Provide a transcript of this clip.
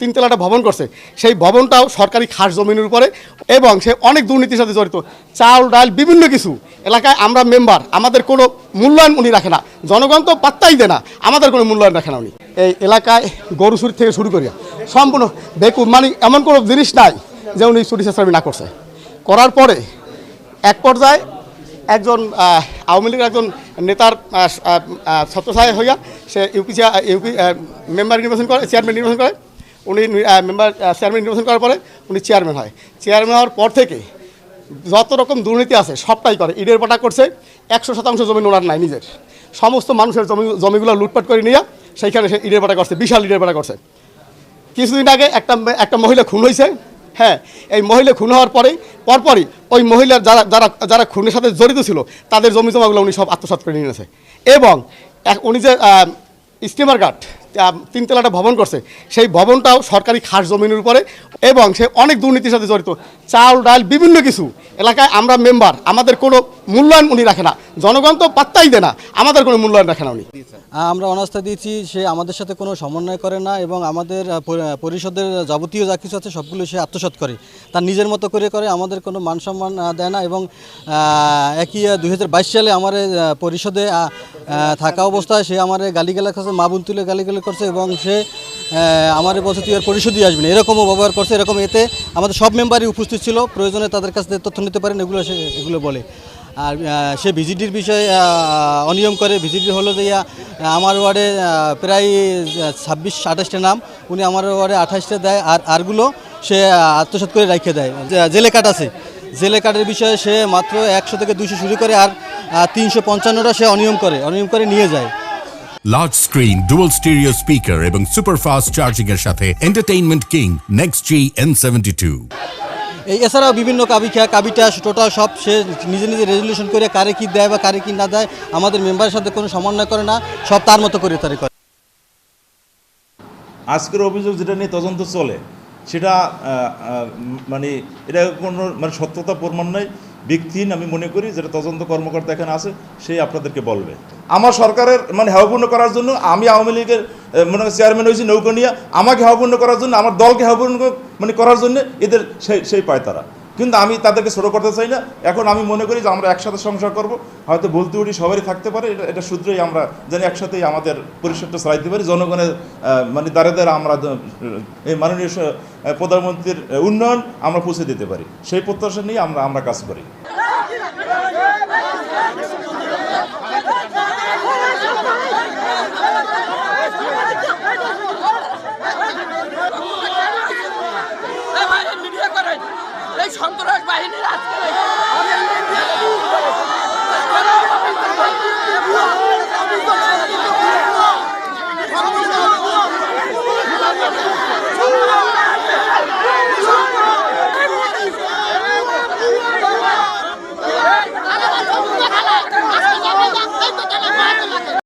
তিনতলা একটা ভবন করছে। সেই ভবনটাও সরকারি খাস জমিনের উপরে এবং সে অনেক দুর্নীতির সাথে জড়িত। চাল ডাল, বিভিন্ন কিছু। এলাকায় আমরা মেম্বার, আমাদের কোনো মূল্যায়ন উনি রাখে না। জনগণ তো পাত্তাই দেয় না। আমাদের কোনো মূল্যায়ন রাখে না উনি। এই এলাকায় গরু চুরি থেকে শুরু করিয়া সম্পূর্ণ বেকুব মানে এমন কোনো জিনিস নাই যে উনি চুরি চেষ্টা না করছে। করার পরে এক পর্যায়ে একজন আওয়ামী লীগের একজন নেতার ছত্রছায় হইয়া সে ইউপি ইউপি মেম্বার নির্বাচন করে, চেয়ারম্যান নির্বাচন করে। উনি মেম্বার চেয়ারম্যান নির্বাচন করার পরে উনি চেয়ারম্যান হয়। চেয়ারম্যান হওয়ার পর থেকে যত রকম দুর্নীতি আছে, সবটাই করে। ইটের পাটা করছে, একশো শতাংশ জমি ওনার নাই নিজের। সমস্ত মানুষের জমি, জমিগুলো লুটপাট করে নিয়ে সেইখানে সে ইটের পাটা করছে, বিশাল ইটের পাটা করছে। কিছুদিন আগে একটা একটা মহিলা খুন হয়েছে। হ্যাঁ এই মহিলা খুন হওয়ার পরেই, পরপরই ওই মহিলার যারা যারা যারা খুনের সাথে জড়িত ছিল, তাদের জমি জমাগুলো উনি সব আত্মসাৎ করে নিয়েছে। এবং উনি যে স্টিমার ঘাট তিনতলা একটা ভবন করছে। সেই ভবনটাও সরকারি খাস জমিনের উপরে এবং সে অনেক দুর্নীতির সাথে জড়িত। চাল, ডাল, বিভিন্ন কিছু। এলাকায় আমরা মেম্বার আমাদের কোনো মূল্যায়ন উনি রাখে না। জনগণ তো পাত্তাই দেয় না। আমাদের কোনো মূল্যায়ন রাখে না উনি। আমরা অনাস্থা দিয়েছি, সে আমাদের সাথে কোনো সমন্বয় করে না এবং আমাদের পরিষদের যাবতীয় যা কিছু আছে সবগুলো সে আত্মসাৎ করে। তার নিজের মতো করে করে আমাদের কোনো মান সম্মান দেয় না এবং একই দুই হাজার বাইশ সালে আমার পরিষদে থাকা অবস্থায় সে আমার গালিগালা করছে মা বোন তুলে গালিগালি করছে এবং সে আমার বলছে তুই আর পরিষদই আসবি না। এরকমও ব্যবহার করছে এরকম এতে আমাদের সব মেম্বারই উপস্থিত ছিল প্রয়োজনে তাদের কাছ তথ্য নিতে পারেন এগুলো সে এগুলো বলে। আর সে ভিজিটির বিষয়ে অনিয়ম করে ভিজিটি হলো যে আমার ওয়ার্ডে প্রায় ছাব্বিশ আঠাশটা নাম উনি আমার ওয়ার্ডে আঠাশটা দেয় আর আরগুলো সে আহ, আত্মসাৎ করে রেখে দেয় জেলে কাট আছে জেলে কাটের বিষয়ে সে মাত্র একশো থেকে দুশো শুরু করে আর তিনশো পঞ্চান্নটা সে অনিয়ম করে অনিয়ম করে নিয়ে যায়। Large screen dual stereo speaker এবং সুপারফাস্ট চার্জিং এর সাথে entertainment king next G N seventy two এই এছাড়াও বিভিন্ন কাবি খেয়া কাবিটা টোটাল সব সে নিজে নিজে রেজলিউশন করে কারে কি দেয় বা কারে কি না দেয় আমাদের মেম্বারের সাথে কোনো সমন্বয় করে না সব তার মতো করে তারে করে। আজকের অভিযোগ যেটা নিয়ে তদন্ত চলে সেটা মানে এটা কোনো মানে সত্যতা প্রমাণ নয় ব্যক্তিহীন আমি মনে করি যেটা তদন্ত কর্মকর্তা এখানে আছে সেই আপনাদেরকে বলবে। আমার সরকারের মানে হেয়পূর্ণ করার জন্য আমি আওয়ামী লীগের মনে চেয়ারম্যান হয়েছি নৌকা নিয়ে, আমাকে হেয়পূর্ণ করার জন্য, আমার দলকে হেয়পূর্ণ মানে করার জন্য এদের সেই সেই পায় তারা। কিন্তু আমি তাদেরকে ছোটো করতে চাই না। এখন আমি মনে করি যে আমরা একসাথে সংসার করব। হয়তো বলতে উঠি সবারই থাকতে পারে, এটা এটা সূত্রেই আমরা যেন একসাথেই আমাদের পরিষদটা চালাইতে পারি। জনগণের মানে দ্বারা দ্বারা আমরা এই মাননীয় প্রধানমন্ত্রীর উন্নয়ন আমরা পৌঁছে দিতে পারি। সেই প্রত্যাশা নিয়ে আমরা আমরা কাজ করি। সন্ত্রাস বাহিনীর আজকে আমি